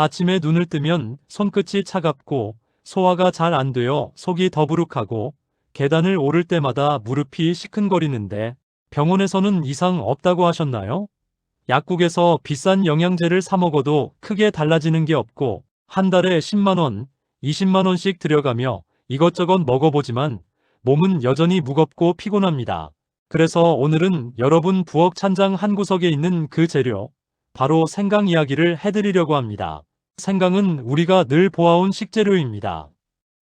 아침에 눈을 뜨면 손끝이 차갑고 소화가 잘 안 되어 속이 더부룩하고 계단을 오를 때마다 무릎이 시큰거리는데 병원에서는 이상 없다고 하셨나요? 약국에서 비싼 영양제를 사 먹어도 크게 달라지는 게 없고 한 달에 10만원, 20만원씩 들여가며 이것저것 먹어보지만 몸은 여전히 무겁고 피곤합니다. 그래서 오늘은 여러분 부엌 찬장 한 구석에 있는 그 재료, 바로 생강 이야기를 해드리려고 합니다. 생강은 우리가 늘 보아온 식재료입니다.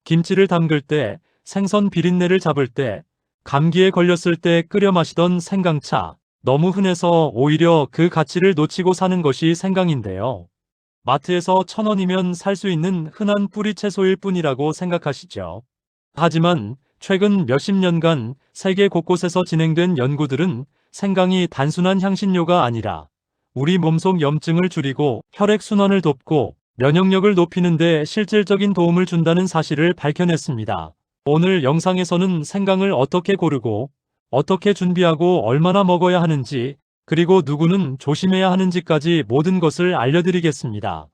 김치를 담글 때, 생선 비린내를 잡을 때, 감기에 걸렸을 때 끓여 마시던 생강차, 너무 흔해서 오히려 그 가치를 놓치고 사는 것이 생강인데요. 마트에서 천 원이면 살 수 있는 흔한 뿌리 채소일 뿐이라고 생각하시죠. 하지만 최근 몇십 년간 세계 곳곳에서 진행된 연구들은 생강이 단순한 향신료가 아니라 우리 몸속 염증을 줄이고 혈액순환을 돕고 면역력을 높이는 데 실질적인 도움을 준다는 사실을 밝혀냈습니다. 오늘 영상에서는 생강을 어떻게 고르고 어떻게 준비하고 얼마나 먹어야 하는지 그리고 누구는 조심해야 하는지까지 모든 것을 알려드리겠습니다.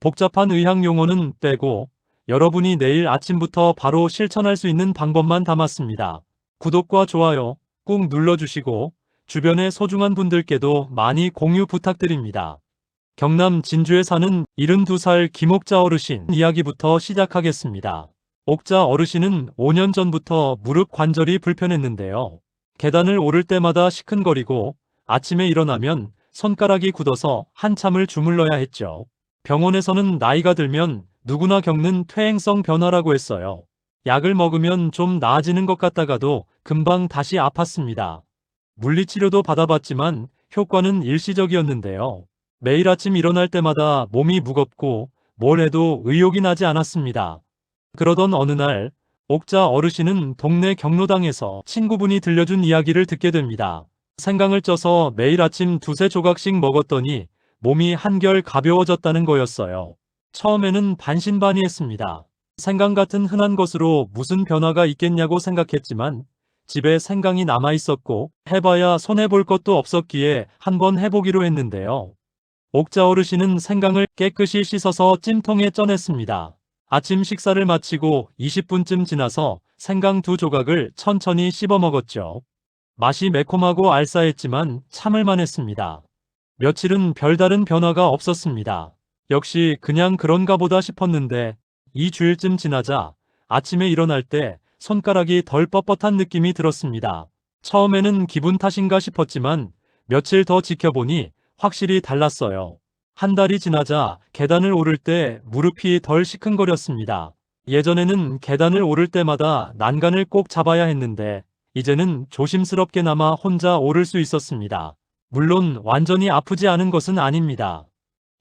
복잡한 의학 용어는 빼고 여러분이 내일 아침부터 바로 실천할 수 있는 방법만 담았습니다. 구독과 좋아요 꾹 눌러주시고 주변의 소중한 분들께도 많이 공유 부탁드립니다. 경남 진주에 사는 72살 김옥자 어르신 이야기부터 시작하겠습니다. 옥자 어르신은 5년 전부터 무릎 관절이 불편했는데요. 계단을 오를 때마다 시큰거리고 아침에 일어나면 손가락이 굳어서 한참을 주물러야 했죠. 병원에서는 나이가 들면 누구나 겪는 퇴행성 변화라고 했어요. 약을 먹으면 좀 나아지는 것 같다가도 금방 다시 아팠습니다. 물리치료도 받아봤지만 효과는 일시적이었는데요. 매일 아침 일어날 때마다 몸이 무겁고 뭘 해도 의욕이 나지 않았습니다. 그러던 어느 날 옥자 어르신은 동네 경로당에서 친구분이 들려준 이야기를 듣게 됩니다. 생강을 쪄서 매일 아침 두세 조각씩 먹었더니 몸이 한결 가벼워졌다는 거였어요. 처음에는 반신반의했습니다. 생강 같은 흔한 것으로 무슨 변화가 있겠냐고 생각했지만 집에 생강이 남아 있었고 해봐야 손해볼 것도 없었기에 한번 해보기로 했는데요. 옥자 어르신은 생강을 깨끗이 씻어서 찜통에 쪄냈습니다. 아침 식사를 마치고 20분쯤 지나서 생강 두 조각을 천천히 씹어 먹었죠. 맛이 매콤하고 알싸했지만 참을만 했습니다. 며칠은 별다른 변화가 없었습니다. 역시 그냥 그런가 보다 싶었는데 2주일쯤 지나자 아침에 일어날 때 손가락이 덜 뻣뻣한 느낌이 들었습니다. 처음에는 기분 탓인가 싶었지만 며칠 더 지켜보니 확실히 달랐어요. 한 달이 지나자 계단을 오를 때 무릎이 덜 시큰거렸습니다. 예전에는 계단을 오를 때마다 난간을 꼭 잡아야 했는데 이제는 조심스럽게나마 혼자 오를 수 있었습니다. 물론 완전히 아프지 않은 것은 아닙니다.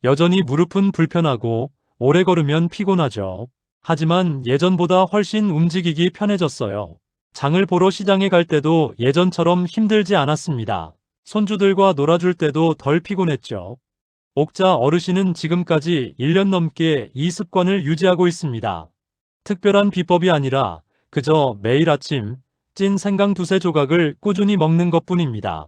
여전히 무릎은 불편하고 오래 걸으면 피곤하죠. 하지만 예전보다 훨씬 움직이기 편해졌어요. 장을 보러 시장에 갈 때도 예전처럼 힘들지 않았습니다. 손주들과 놀아줄 때도 덜 피곤했죠. 옥자 어르신은 지금까지 1년 넘게 이 습관을 유지하고 있습니다. 특별한 비법이 아니라 그저 매일 아침 찐 생강 두세 조각을 꾸준히 먹는 것 뿐입니다.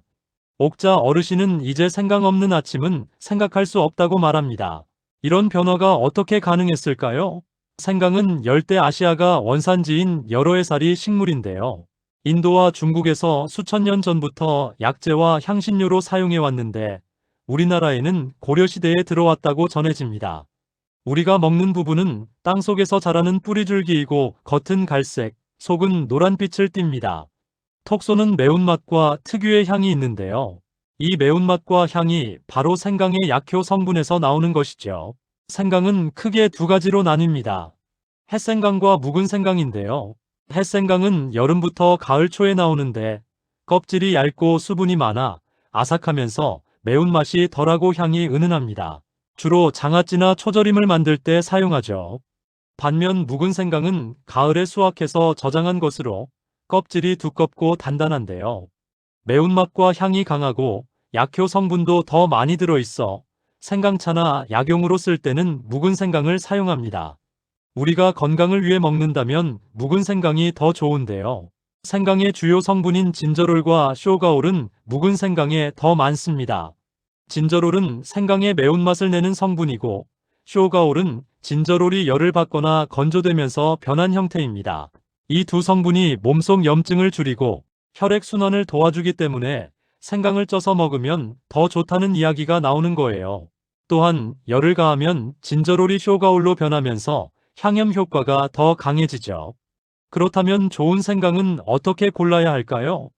옥자 어르신은 이제 생강 없는 아침은 생각할 수 없다고 말합니다. 이런 변화가 어떻게 가능했을까요? 생강은 열대 아시아가 원산지인 여러 해살이 식물인데요. 인도와 중국에서 수천 년 전부터 약재와 향신료로 사용해 왔는데 우리나라에는 고려시대에 들어왔다고 전해집니다. 우리가 먹는 부분은 땅속에서 자라는 뿌리줄기이고 겉은 갈색, 속은 노란빛을 띱니다. 톡 쏘는 매운맛과 특유의 향이 있는데요. 이 매운맛과 향이 바로 생강의 약효 성분에서 나오는 것이죠. 생강은 크게 두 가지로 나뉩니다. 햇생강과 묵은 생강인데요. 햇생강은 여름부터 가을 초에 나오는데 껍질이 얇고 수분이 많아 아삭하면서 매운맛이 덜하고 향이 은은합니다. 주로 장아찌나 초절임을 만들 때 사용하죠. 반면 묵은 생강은 가을에 수확해서 저장한 것으로 껍질이 두껍고 단단한데요. 매운맛과 향이 강하고 약효 성분도 더 많이 들어있어 생강차나 약용으로 쓸 때는 묵은 생강을 사용합니다. 우리가 건강을 위해 먹는다면 묵은 생강이 더 좋은데요. 생강의 주요 성분인 진저롤과 쇼가올은 묵은 생강에 더 많습니다. 진저롤은 생강의 매운맛을 내는 성분이고 쇼가올은 진저롤이 열을 받거나 건조되면서 변한 형태입니다. 이 두 성분이 몸속 염증을 줄이고 혈액순환을 도와주기 때문에 생강을 쪄서 먹으면 더 좋다는 이야기가 나오는 거예요. 또한 열을 가하면 진저롤이 쇼가올로 변하면서 향염 효과가 더 강해지죠. 그렇다면 좋은 생강은 어떻게 골라야 할까요?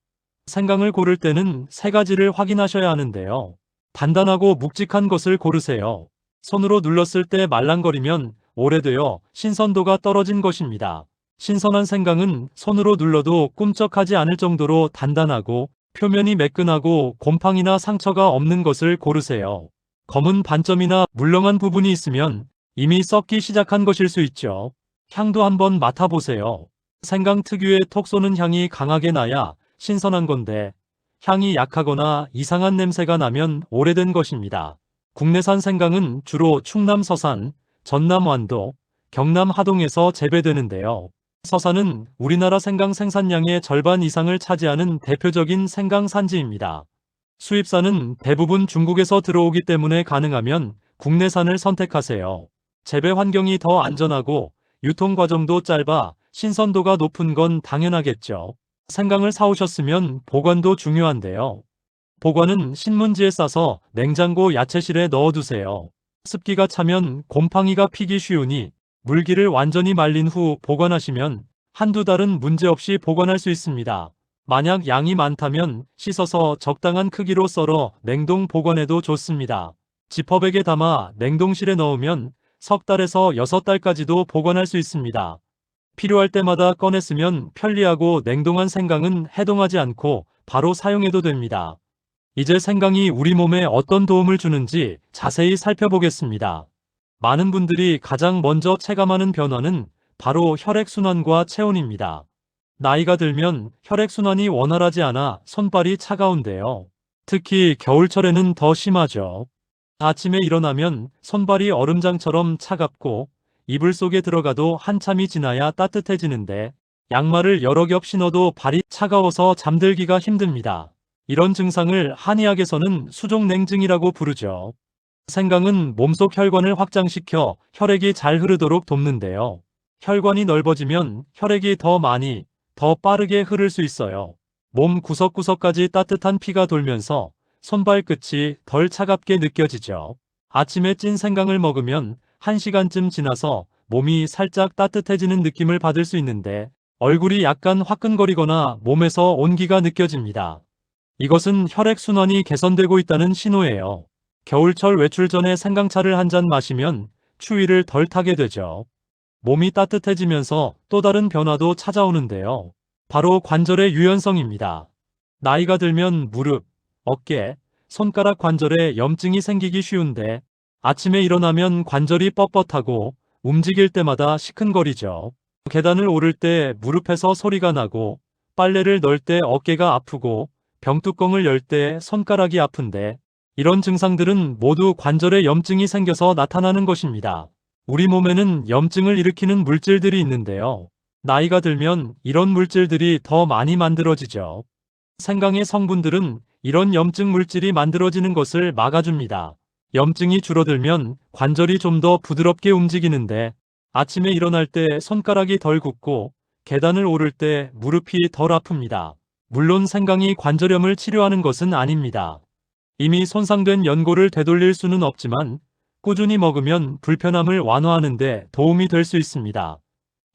생강을 고를 때는 세 가지를 확인하셔야 하는데요. 단단하고 묵직한 것을 고르세요. 손으로 눌렀을 때 말랑거리면 오래되어 신선도가 떨어진 것입니다. 신선한 생강은 손으로 눌러도 꿈쩍하지 않을 정도로 단단하고 표면이 매끈하고 곰팡이나 상처가 없는 것을 고르세요. 검은 반점이나 물렁한 부분이 있으면 이미 썩기 시작한 것일 수 있죠. 향도 한번 맡아보세요. 생강 특유의 톡 쏘는 향이 강하게 나야 신선한 건데 향이 약하거나 이상한 냄새가 나면 오래된 것입니다. 국내산 생강은 주로 충남 서산, 전남 완도, 경남 하동에서 재배되는데요. 서산은 우리나라 생강 생산량의 절반 이상을 차지하는 대표적인 생강 산지입니다. 수입산은 대부분 중국에서 들어오기 때문에 가능하면 국내산을 선택하세요. 재배 환경이 더 안전하고 유통 과정도 짧아 신선도가 높은 건 당연하겠죠. 생강을 사오셨으면 보관도 중요한데요. 보관은 신문지에 싸서 냉장고 야채실에 넣어두세요. 습기가 차면 곰팡이가 피기 쉬우니 물기를 완전히 말린 후 보관하시면 한두 달은 문제없이 보관할 수 있습니다. 만약 양이 많다면 씻어서 적당한 크기로 썰어 냉동 보관해도 좋습니다. 지퍼백에 담아 냉동실에 넣으면 석 달에서 여섯 달까지도 보관할 수 있습니다. 필요할 때마다 꺼내 쓰면 편리하고 냉동한 생강은 해동하지 않고 바로 사용해도 됩니다. 이제 생강이 우리 몸에 어떤 도움을 주는지 자세히 살펴보겠습니다. 많은 분들이 가장 먼저 체감하는 변화는 바로 혈액순환과 체온입니다. 나이가 들면 혈액순환이 원활하지 않아 손발이 차가운데요. 특히 겨울철에는 더 심하죠. 아침에 일어나면 손발이 얼음장처럼 차갑고 이불 속에 들어가도 한참이 지나야 따뜻해지는데 양말을 여러 겹 신어도 발이 차가워서 잠들기가 힘듭니다. 이런 증상을 한의학에서는 수족냉증이라고 부르죠. 생강은 몸속 혈관을 확장시켜 혈액이 잘 흐르도록 돕는데요. 혈관이 넓어지면 혈액이 더 많이, 더 빠르게 흐를 수 있어요. 몸 구석구석까지 따뜻한 피가 돌면서 손발 끝이 덜 차갑게 느껴지죠. 아침에 찐 생강을 먹으면 1시간쯤 지나서 몸이 살짝 따뜻해지는 느낌을 받을 수 있는데 얼굴이 약간 화끈거리거나 몸에서 온기가 느껴집니다. 이것은 혈액순환이 개선되고 있다는 신호예요. 겨울철 외출 전에 생강차를 한 잔 마시면 추위를 덜 타게 되죠. 몸이 따뜻해지면서 또 다른 변화도 찾아오는데요. 바로 관절의 유연성입니다. 나이가 들면 무릎, 어깨, 손가락 관절에 염증이 생기기 쉬운데 아침에 일어나면 관절이 뻣뻣하고 움직일 때마다 시큰거리죠. 계단을 오를 때 무릎에서 소리가 나고 빨래를 넣을 때 어깨가 아프고 병뚜껑을 열 때 손가락이 아픈데 이런 증상들은 모두 관절에 염증이 생겨서 나타나는 것입니다. 우리 몸에는 염증을 일으키는 물질들이 있는데요. 나이가 들면 이런 물질들이 더 많이 만들어지죠. 생강의 성분들은 이런 염증 물질이 만들어지는 것을 막아줍니다. 염증이 줄어들면 관절이 좀 더 부드럽게 움직이는데 아침에 일어날 때 손가락이 덜 굽고 계단을 오를 때 무릎이 덜 아픕니다. 물론 생강이 관절염을 치료하는 것은 아닙니다. 이미 손상된 연골을 되돌릴 수는 없지만 꾸준히 먹으면 불편함을 완화하는데 도움이 될 수 있습니다.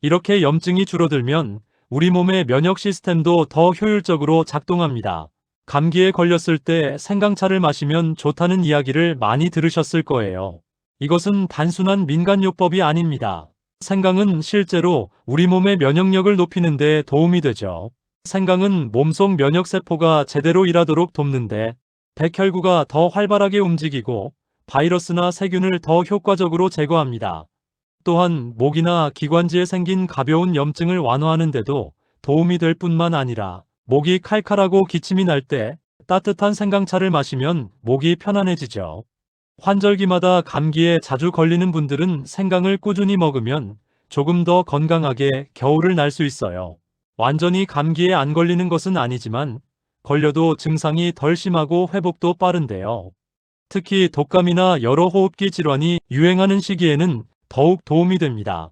이렇게 염증이 줄어들면 우리 몸의 면역 시스템도 더 효율적으로 작동합니다. 감기에 걸렸을 때 생강차를 마시면 좋다는 이야기를 많이 들으셨을 거예요. 이것은 단순한 민간요법이 아닙니다. 생강은 실제로 우리 몸의 면역력을 높이는 데 도움이 되죠. 생강은 몸속 면역세포가 제대로 일하도록 돕는데 백혈구가 더 활발하게 움직이고 바이러스나 세균을 더 효과적으로 제거합니다. 또한 목이나 기관지에 생긴 가벼운 염증을 완화하는 데도 도움이 될 뿐만 아니라 목이 칼칼하고 기침이 날 때 따뜻한 생강차를 마시면 목이 편안해지죠. 환절기마다 감기에 자주 걸리는 분들은 생강을 꾸준히 먹으면 조금 더 건강하게 겨울을 날 수 있어요. 완전히 감기에 안 걸리는 것은 아니지만 걸려도 증상이 덜 심하고 회복도 빠른데요. 특히 독감이나 여러 호흡기 질환이 유행하는 시기에는 더욱 도움이 됩니다.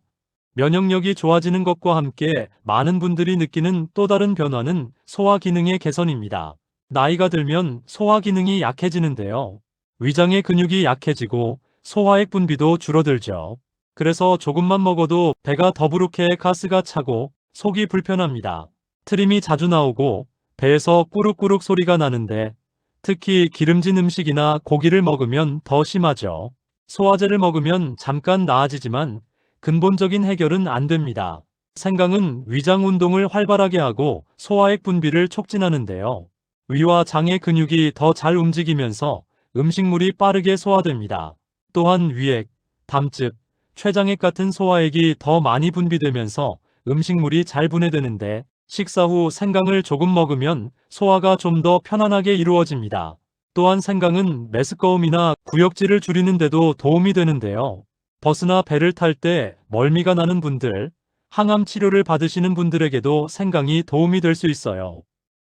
면역력이 좋아지는 것과 함께 많은 분들이 느끼는 또 다른 변화는 소화 기능의 개선입니다. 나이가 들면 소화 기능이 약해지는데요. 위장의 근육이 약해지고 소화액 분비도 줄어들죠. 그래서 조금만 먹어도 배가 더부룩해 가스가 차고 속이 불편합니다. 트림이 자주 나오고 배에서 꾸룩꾸룩 소리가 나는데 특히 기름진 음식이나 고기를 먹으면 더 심하죠. 소화제를 먹으면 잠깐 나아지지만 근본적인 해결은 안 됩니다. 생강은 위장 운동을 활발하게 하고 소화액 분비를 촉진하는데요. 위와 장의 근육이 더 잘 움직이면서 음식물이 빠르게 소화됩니다. 또한 위액, 담즙, 췌장액 같은 소화액이 더 많이 분비되면서 음식물이 잘 분해되는데 식사 후 생강을 조금 먹으면 소화가 좀 더 편안하게 이루어집니다. 또한 생강은 메스꺼움이나 구역질을 줄이는 데도 도움이 되는데요. 버스나 배를 탈 때 멀미가 나는 분들, 항암 치료를 받으시는 분들에게도 생강이 도움이 될 수 있어요.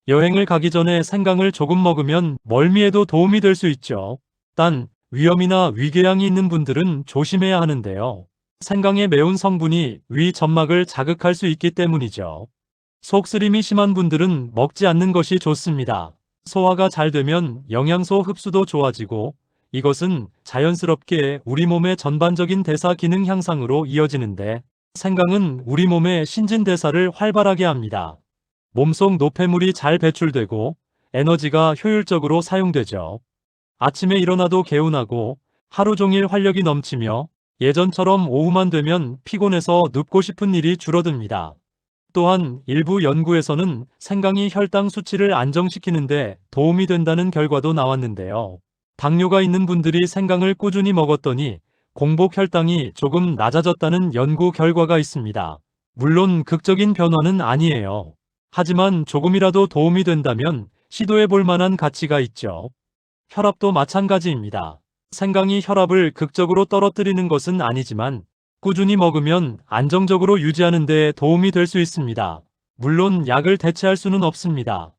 여행을 가기 전에 생강을 조금 먹으면 멀미에도 도움이 될 수 있죠. 단, 위염이나 위궤양이 있는 분들은 조심해야 하는데요. 생강의 매운 성분이 위 점막을 자극할 수 있기 때문이죠. 속쓰림이 심한 분들은 먹지 않는 것이 좋습니다. 소화가 잘 되면 영양소 흡수도 좋아지고 이것은 자연스럽게 우리 몸의 전반적인 대사 기능 향상으로 이어지는데 생강은 우리 몸의 신진대사를 활발하게 합니다. 몸속 노폐물이 잘 배출되고 에너지가 효율적으로 사용되죠. 아침에 일어나도 개운하고 하루 종일 활력이 넘치며 예전처럼 오후만 되면 피곤해서 눕고 싶은 일이 줄어듭니다. 또한 일부 연구에서는 생강이 혈당 수치를 안정시키는데 도움이 된다는 결과도 나왔는데요. 당뇨가 있는 분들이 생강을 꾸준히 먹었더니 공복 혈당이 조금 낮아졌다는 연구 결과가 있습니다. 물론 극적인 변화는 아니에요. 하지만 조금이라도 도움이 된다면 시도해 볼 만한 가치가 있죠. 혈압도 마찬가지입니다. 생강이 혈압을 극적으로 떨어뜨리는 것은 아니지만 꾸준히 먹으면 안정적으로 유지하는 데 도움이 될 수 있습니다. 물론 약을 대체할 수는 없습니다.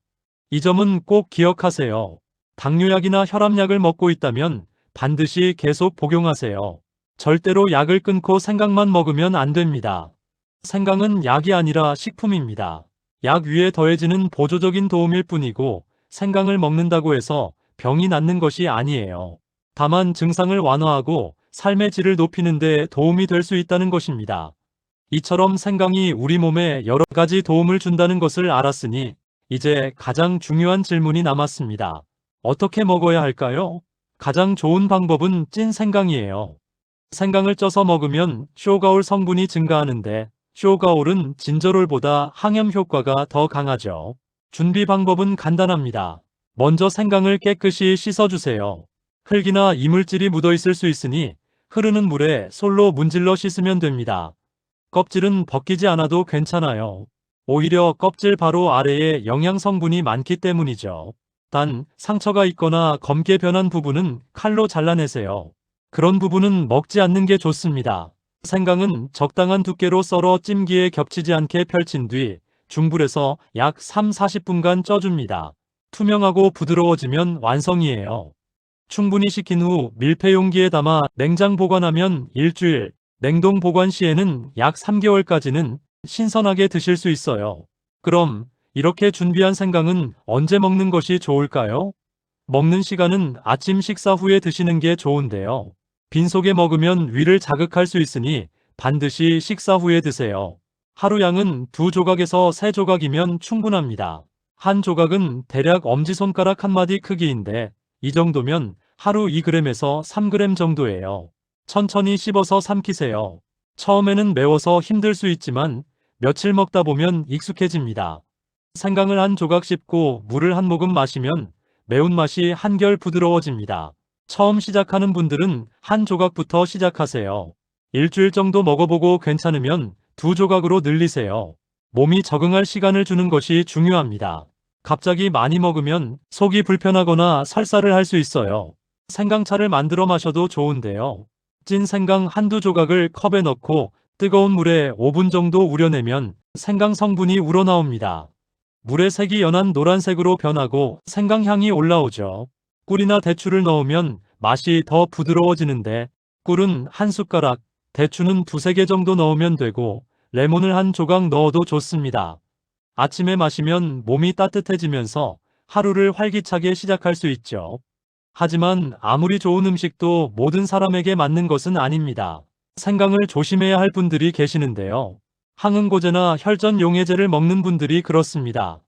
이 점은 꼭 기억하세요. 당뇨약이나 혈압약을 먹고 있다면 반드시 계속 복용하세요. 절대로 약을 끊고 생강만 먹으면 안 됩니다. 생강은 약이 아니라 식품입니다. 약 위에 더해지는 보조적인 도움일 뿐이고 생강을 먹는다고 해서 병이 낫는 것이 아니에요. 다만 증상을 완화하고 삶의 질을 높이는 데 도움이 될 수 있다는 것입니다. 이처럼 생강이 우리 몸에 여러 가지 도움을 준다는 것을 알았으니 이제 가장 중요한 질문이 남았습니다. 어떻게 먹어야 할까요? 가장 좋은 방법은 찐 생강이에요. 생강을 쪄서 먹으면 쇼가올 성분이 증가하는데 쇼가올은 진저롤보다 항염 효과가 더 강하죠. 준비 방법은 간단합니다. 먼저 생강을 깨끗이 씻어주세요. 흙이나 이물질이 묻어 있을 수 있으니 흐르는 물에 솔로 문질러 씻으면 됩니다. 껍질은 벗기지 않아도 괜찮아요. 오히려 껍질 바로 아래에 영양 성분이 많기 때문이죠. 단, 상처가 있거나 검게 변한 부분은 칼로 잘라내세요. 그런 부분은 먹지 않는 게 좋습니다. 생강은 적당한 두께로 썰어 찜기에 겹치지 않게 펼친 뒤 중불에서 약 3-40분간 쪄줍니다. 투명하고 부드러워지면 완성이에요. 충분히 식힌 후 밀폐 용기에 담아 냉장 보관하면 일주일, 냉동 보관 시에는 약 3개월까지는 신선하게 드실 수 있어요. 그럼 이렇게 준비한 생강은 언제 먹는 것이 좋을까요? 먹는 시간은 아침 식사 후에 드시는 게 좋은데요. 빈속에 먹으면 위를 자극할 수 있으니 반드시 식사 후에 드세요. 하루 양은 두 조각에서 세 조각이면 충분합니다. 한 조각은 대략 엄지손가락 한 마디 크기인데 이 정도면 하루 2g에서 3g 정도예요. 천천히 씹어서 삼키세요. 처음에는 매워서 힘들 수 있지만 며칠 먹다 보면 익숙해집니다. 생강을 한 조각 씹고 물을 한 모금 마시면 매운맛이 한결 부드러워집니다. 처음 시작하는 분들은 한 조각부터 시작하세요. 일주일 정도 먹어보고 괜찮으면 두 조각으로 늘리세요. 몸이 적응할 시간을 주는 것이 중요합니다. 갑자기 많이 먹으면 속이 불편하거나 설사를 할 수 있어요. 생강차를 만들어 마셔도 좋은데요. 찐 생강 한두 조각을 컵에 넣고 뜨거운 물에 5분 정도 우려내면 생강 성분이 우러나옵니다. 물의 색이 연한 노란색으로 변하고 생강향이 올라오죠. 꿀이나 대추를 넣으면 맛이 더 부드러워지는데 꿀은 한 숟가락, 대추는 두세 개 정도 넣으면 되고 레몬을 한 조각 넣어도 좋습니다. 아침에 마시면 몸이 따뜻해지면서 하루를 활기차게 시작할 수 있죠. 하지만 아무리 좋은 음식도 모든 사람에게 맞는 것은 아닙니다. 생강을 조심해야 할 분들이 계시는데요. 항응고제나 혈전 용해제를 먹는 분들이 그렇습니다.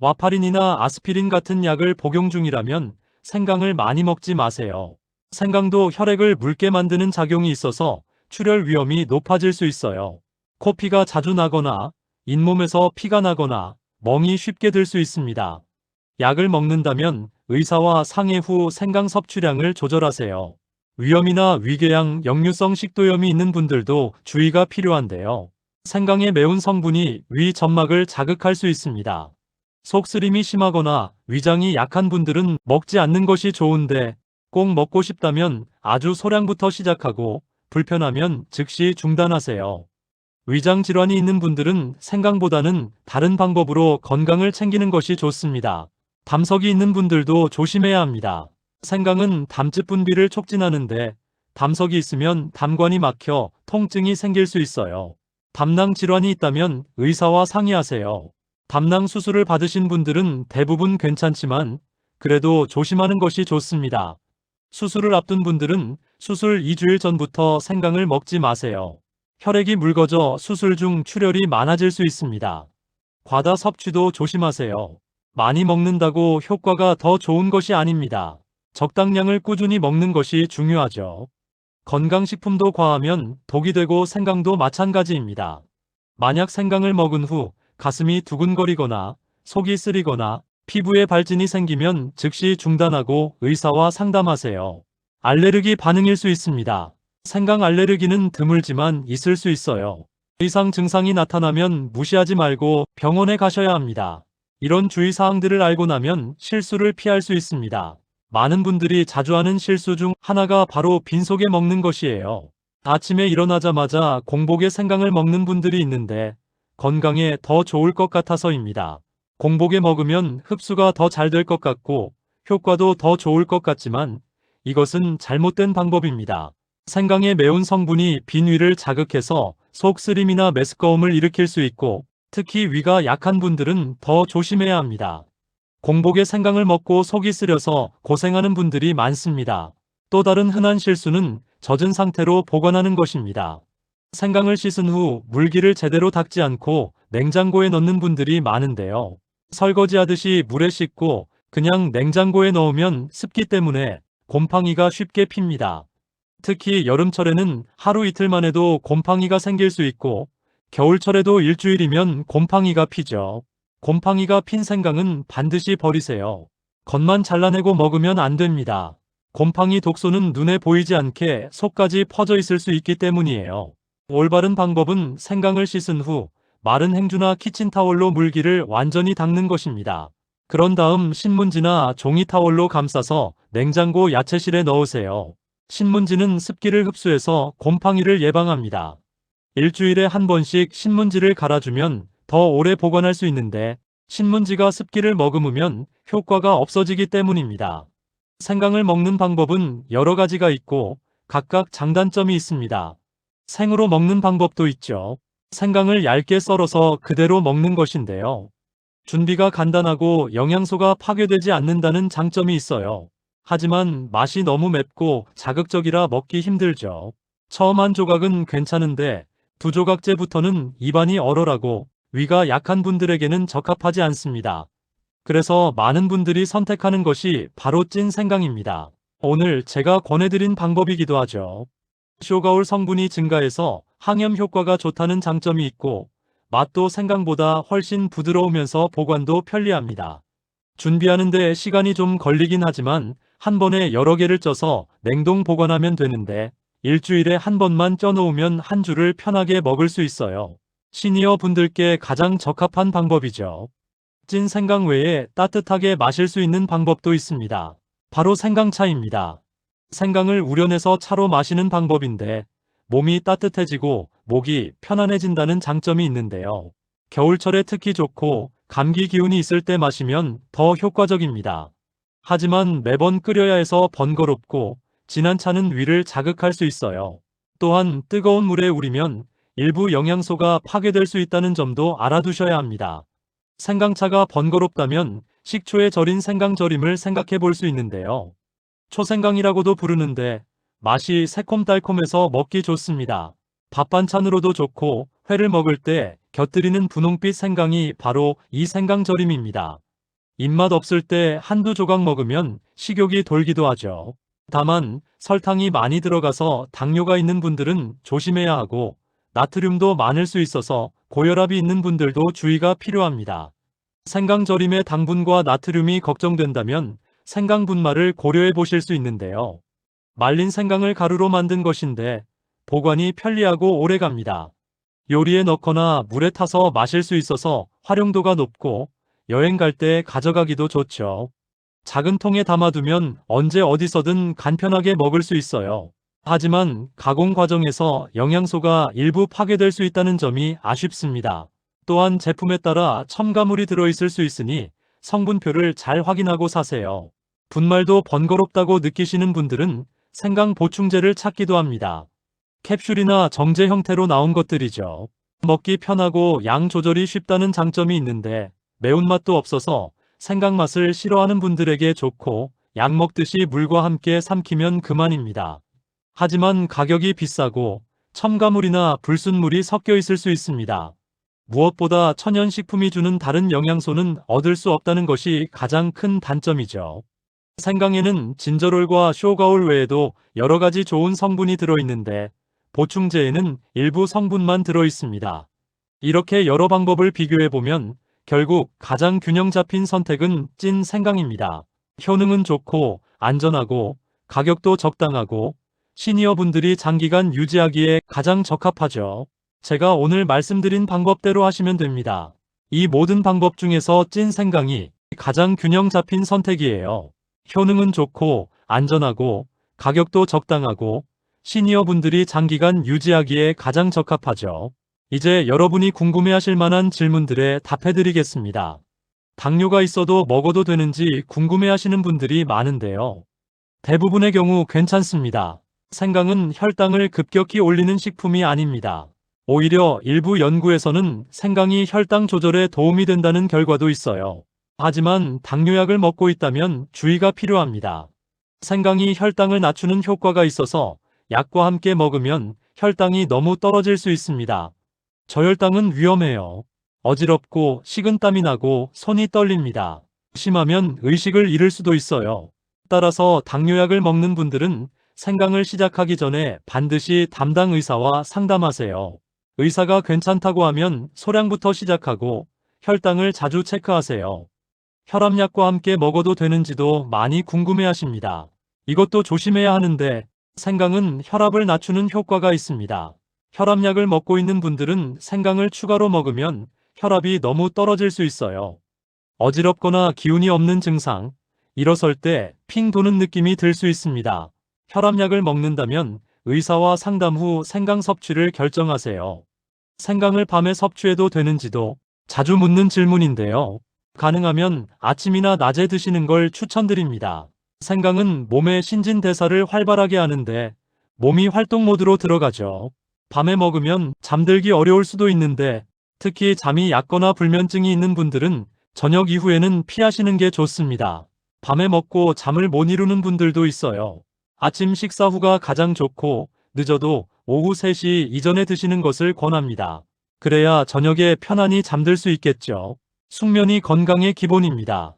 와파린이나 아스피린 같은 약을 복용 중이라면 생강을 많이 먹지 마세요. 생강도 혈액을 묽게 만드는 작용이 있어서 출혈 위험이 높아질 수 있어요. 코피가 자주 나거나 잇몸에서 피가 나거나 멍이 쉽게 들 수 있습니다. 약을 먹는다면 의사와 상의 후 생강 섭취량을 조절하세요. 위염이나 위궤양, 역류성 식도염이 있는 분들도 주의가 필요한데요. 생강의 매운 성분이 위 점막을 자극할 수 있습니다. 속쓰림이 심하거나 위장이 약한 분들은 먹지 않는 것이 좋은데 꼭 먹고 싶다면 아주 소량부터 시작하고 불편하면 즉시 중단하세요. 위장 질환이 있는 분들은 생강보다는 다른 방법으로 건강을 챙기는 것이 좋습니다. 담석이 있는 분들도 조심해야 합니다. 생강은 담즙 분비를 촉진하는데 담석이 있으면 담관이 막혀 통증이 생길 수 있어요. 담낭 질환이 있다면 의사와 상의하세요. 담낭 수술을 받으신 분들은 대부분 괜찮지만 그래도 조심하는 것이 좋습니다. 수술을 앞둔 분들은 수술 2주일 전부터 생강을 먹지 마세요. 혈액이 묽어져 수술 중 출혈이 많아질 수 있습니다. 과다 섭취도 조심하세요. 많이 먹는다고 효과가 더 좋은 것이 아닙니다. 적당량을 꾸준히 먹는 것이 중요하죠. 건강식품도 과하면 독이 되고 생강도 마찬가지입니다. 만약 생강을 먹은 후 가슴이 두근거리거나 속이 쓰리거나 피부에 발진이 생기면 즉시 중단하고 의사와 상담하세요. 알레르기 반응일 수 있습니다. 생강 알레르기는 드물지만 있을 수 있어요. 이상 증상이 나타나면 무시하지 말고 병원에 가셔야 합니다. 이런 주의사항들을 알고 나면 실수를 피할 수 있습니다. 많은 분들이 자주 하는 실수 중 하나가 바로 빈속에 먹는 것이에요. 아침에 일어나자마자 공복에 생강을 먹는 분들이 있는데 건강에 더 좋을 것 같아서입니다. 공복에 먹으면 흡수가 더 잘 될 것 같고 효과도 더 좋을 것 같지만 이것은 잘못된 방법입니다. 생강의 매운 성분이 빈위를 자극해서 속 쓰림이나 메스꺼움을 일으킬 수 있고 특히 위가 약한 분들은 더 조심해야 합니다. 공복에 생강을 먹고 속이 쓰려서 고생하는 분들이 많습니다. 또 다른 흔한 실수는 젖은 상태로 보관하는 것입니다. 생강을 씻은 후 물기를 제대로 닦지 않고 냉장고에 넣는 분들이 많은데요. 설거지하듯이 물에 씻고 그냥 냉장고에 넣으면 습기 때문에 곰팡이가 쉽게 핍니다. 특히 여름철에는 하루 이틀만 해도 곰팡이가 생길 수 있고 겨울철에도 일주일이면 곰팡이가 피죠. 곰팡이가 핀 생강은 반드시 버리세요. 겉만 잘라내고 먹으면 안 됩니다. 곰팡이 독소는 눈에 보이지 않게 속까지 퍼져 있을 수 있기 때문이에요. 올바른 방법은 생강을 씻은 후 마른 행주나 키친타월로 물기를 완전히 닦는 것입니다. 그런 다음 신문지나 종이타월로 감싸서 냉장고 야채실에 넣으세요. 신문지는 습기를 흡수해서 곰팡이를 예방합니다. 일주일에 한 번씩 신문지를 갈아주면 더 오래 보관할 수 있는데 신문지가 습기를 머금으면 효과가 없어지기 때문입니다. 생강을 먹는 방법은 여러 가지가 있고 각각 장단점이 있습니다. 생으로 먹는 방법도 있죠. 생강을 얇게 썰어서 그대로 먹는 것인데요. 준비가 간단하고 영양소가 파괴되지 않는다는 장점이 있어요. 하지만 맛이 너무 맵고 자극적이라 먹기 힘들죠. 처음 한 조각은 괜찮은데 두 조각째부터는 입안이 얼얼하고 위가 약한 분들에게는 적합하지 않습니다. 그래서 많은 분들이 선택하는 것이 바로 찐 생강입니다. 오늘 제가 권해드린 방법이기도 하죠. 쇼가올 성분이 증가해서 항염 효과가 좋다는 장점이 있고 맛도 생강보다 훨씬 부드러우면서 보관도 편리합니다. 준비하는데 시간이 좀 걸리긴 하지만 한 번에 여러 개를 쪄서 냉동 보관하면 되는데 일주일에 한 번만 쪄놓으면 한 주를 편하게 먹을 수 있어요. 시니어 분들께 가장 적합한 방법이죠. 찐 생강 외에 따뜻하게 마실 수 있는 방법도 있습니다. 바로 생강차입니다. 생강을 우려내서 차로 마시는 방법인데 몸이 따뜻해지고 목이 편안해진다는 장점이 있는데요. 겨울철에 특히 좋고 감기 기운이 있을 때 마시면 더 효과적입니다. 하지만 매번 끓여야 해서 번거롭고 진한 차는 위를 자극할 수 있어요. 또한 뜨거운 물에 우리면 일부 영양소가 파괴될 수 있다는 점도 알아두셔야 합니다. 생강차가 번거롭다면 식초에 절인 생강절임을 생각해 볼 수 있는데요. 초생강이라고도 부르는데 맛이 새콤달콤해서 먹기 좋습니다. 밥 반찬으로도 좋고 회를 먹을 때 곁들이는 분홍빛 생강이 바로 이 생강절임입니다. 입맛 없을 때 한두 조각 먹으면 식욕이 돌기도 하죠. 다만 설탕이 많이 들어가서 당뇨가 있는 분들은 조심해야 하고 나트륨도 많을 수 있어서 고혈압이 있는 분들도 주의가 필요합니다. 생강절임의 당분과 나트륨이 걱정된다면 생강 분말을 고려해 보실 수 있는데요. 말린 생강을 가루로 만든 것인데 보관이 편리하고 오래갑니다. 요리에 넣거나 물에 타서 마실 수 있어서 활용도가 높고 여행 갈 때 가져가기도 좋죠. 작은 통에 담아두면 언제 어디서든 간편하게 먹을 수 있어요. 하지만 가공 과정에서 영양소가 일부 파괴될 수 있다는 점이 아쉽습니다. 또한 제품에 따라 첨가물이 들어있을 수 있으니 성분표를 잘 확인하고 사세요. 분말도 번거롭다고 느끼시는 분들은 생강 보충제를 찾기도 합니다. 캡슐이나 정제 형태로 나온 것들이죠. 먹기 편하고 양 조절이 쉽다는 장점이 있는데 매운맛도 없어서 생강 맛을 싫어하는 분들에게 좋고 약 먹듯이 물과 함께 삼키면 그만입니다. 하지만 가격이 비싸고 첨가물이나 불순물이 섞여 있을 수 있습니다. 무엇보다 천연식품이 주는 다른 영양소는 얻을 수 없다는 것이 가장 큰 단점이죠. 생강에는 진저롤과 쇼가올 외에도 여러 가지 좋은 성분이 들어있는데 보충제에는 일부 성분만 들어있습니다. 이렇게 여러 방법을 비교해보면 결국 가장 균형 잡힌 선택은 찐 생강입니다. 효능은 좋고 안전하고 가격도 적당하고 시니어 분들이 장기간 유지하기에 가장 적합하죠. 제가 오늘 말씀드린 방법대로 하시면 됩니다. 이 모든 방법 중에서 찐 생강이 가장 균형 잡힌 선택이에요. 효능은 좋고 안전하고 가격도 적당하고 시니어 분들이 장기간 유지하기에 가장 적합하죠. 이제 여러분이 궁금해하실 만한 질문들에 답해드리겠습니다. 당뇨가 있어도 먹어도 되는지 궁금해하시는 분들이 많은데요. 대부분의 경우 괜찮습니다. 생강은 혈당을 급격히 올리는 식품이 아닙니다. 오히려 일부 연구에서는 생강이 혈당 조절에 도움이 된다는 결과도 있어요. 하지만 당뇨약을 먹고 있다면 주의가 필요합니다. 생강이 혈당을 낮추는 효과가 있어서 약과 함께 먹으면 혈당이 너무 떨어질 수 있습니다. 저혈당은 위험해요. 어지럽고 식은땀이 나고 손이 떨립니다. 심하면 의식을 잃을 수도 있어요. 따라서 당뇨약을 먹는 분들은 생강을 시작하기 전에 반드시 담당 의사와 상담하세요. 의사가 괜찮다고 하면 소량부터 시작하고 혈당을 자주 체크하세요. 혈압약과 함께 먹어도 되는지도 많이 궁금해 하십니다. 이것도 조심해야 하는데 생강은 혈압을 낮추는 효과가 있습니다. 혈압약을 먹고 있는 분들은 생강을 추가로 먹으면 혈압이 너무 떨어질 수 있어요. 어지럽거나 기운이 없는 증상, 일어설 때 핑 도는 느낌이 들 수 있습니다. 혈압약을 먹는다면 의사와 상담 후 생강 섭취를 결정하세요. 생강을 밤에 섭취해도 되는지도 자주 묻는 질문인데요. 가능하면 아침이나 낮에 드시는 걸 추천드립니다. 생강은 몸의 신진대사를 활발하게 하는데 몸이 활동 모드로 들어가죠. 밤에 먹으면 잠들기 어려울 수도 있는데 특히 잠이 얕거나 불면증이 있는 분들은 저녁 이후에는 피하시는 게 좋습니다. 밤에 먹고 잠을 못 이루는 분들도 있어요. 아침 식사 후가 가장 좋고 늦어도 오후 3시 이전에 드시는 것을 권합니다. 그래야 저녁에 편안히 잠들 수 있겠죠. 숙면이 건강의 기본입니다.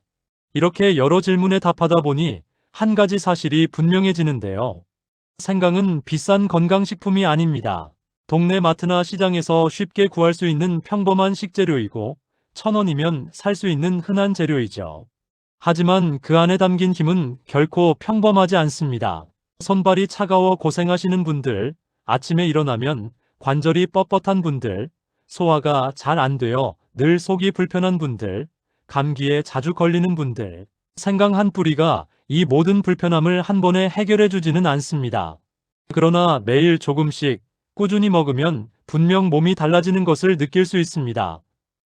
이렇게 여러 질문에 답하다 보니 한 가지 사실이 분명해지는데요. 생강은 비싼 건강식품이 아닙니다. 동네 마트나 시장에서 쉽게 구할 수 있는 평범한 식재료이고 천 원이면 살 수 있는 흔한 재료이죠. 하지만 그 안에 담긴 힘은 결코 평범하지 않습니다. 손발이 차가워 고생하시는 분들, 아침에 일어나면 관절이 뻣뻣한 분들, 소화가 잘 안 되어 늘 속이 불편한 분들, 감기에 자주 걸리는 분들, 생강 한 뿌리가 이 모든 불편함을 한 번에 해결해 주지는 않습니다. 그러나 매일 조금씩 꾸준히 먹으면 분명 몸이 달라지는 것을 느낄 수 있습니다.